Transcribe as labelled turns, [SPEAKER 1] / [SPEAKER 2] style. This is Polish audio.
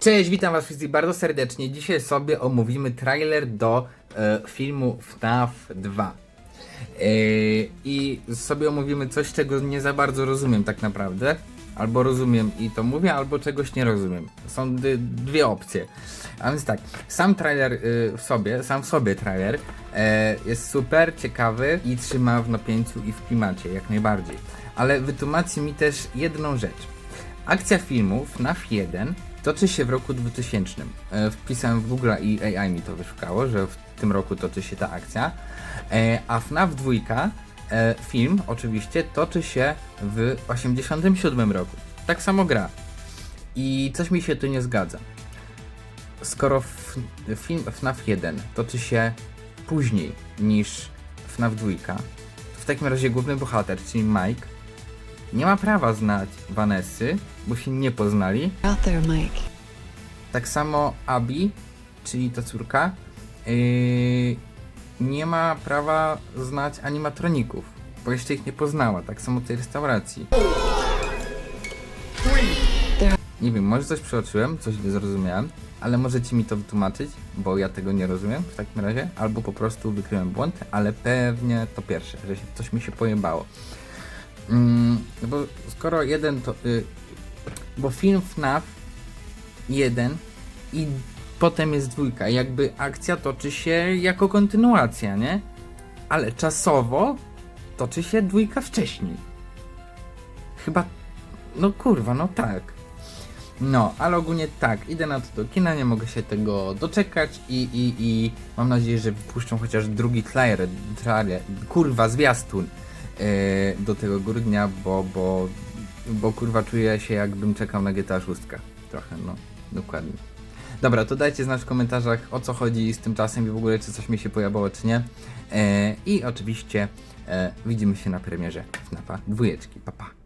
[SPEAKER 1] Cześć, witam was wszystkich bardzo serdecznie. Dzisiaj sobie omówimy trailer do e, filmu FNAF 2. E, I sobie omówimy coś, czego nie za bardzo rozumiem tak naprawdę. Albo rozumiem i to mówię, albo czegoś nie rozumiem. Są dwie opcje. A więc tak, sam trailer y, w sobie, sam w sobie trailer e, jest super, ciekawy i trzyma w napięciu i w klimacie, jak najbardziej. Ale wytłumaczy mi też jedną rzecz. Akcja filmu FNAF 1 toczy się w roku 2000. E, Wpisałem w Google i AI mi to wyszukało, że w tym roku toczy się ta akcja. E, A FNAF 2 e, film oczywiście toczy się w 87 roku. Tak samo gra. I coś mi się tu nie zgadza. Skoro film FNAF 1 toczy się później niż FNAF 2, to w takim razie główny bohater, czyli Mike, nie ma prawa znać Vanessy, bo się nie poznali.
[SPEAKER 2] out there, Mike.
[SPEAKER 1] Tak samo Abi, czyli ta córka, yy, nie ma prawa znać animatroników, bo jeszcze ich nie poznała. Tak samo tej restauracji. Nie wiem, może coś przeoczyłem, coś nie zrozumiałem, ale możecie mi to wytłumaczyć, bo ja tego nie rozumiem w takim razie, albo po prostu wykryłem błąd, ale pewnie to pierwsze, że coś mi się pojebało. Mm, no bo skoro jeden to. Y, bo film FNAF 1 i potem jest dwójka. Jakby akcja toczy się jako kontynuacja, nie? Ale czasowo toczy się dwójka wcześniej. Chyba. No kurwa, no tak. No, ale ogólnie tak, idę na to do kina, nie mogę się tego doczekać i, i, i mam nadzieję, że wypuszczą chociaż drugi trailer, trailer kurwa, zwiastun do tego grudnia, bo, bo, bo kurwa czuję się jakbym czekał na GTA 6. Trochę, no, dokładnie. Dobra, to dajcie znać w komentarzach o co chodzi z tym czasem i w ogóle czy coś mi się pojawiło, czy nie. E, I oczywiście e, widzimy się na premierze FNAFa dwójeczki. Pa, pa.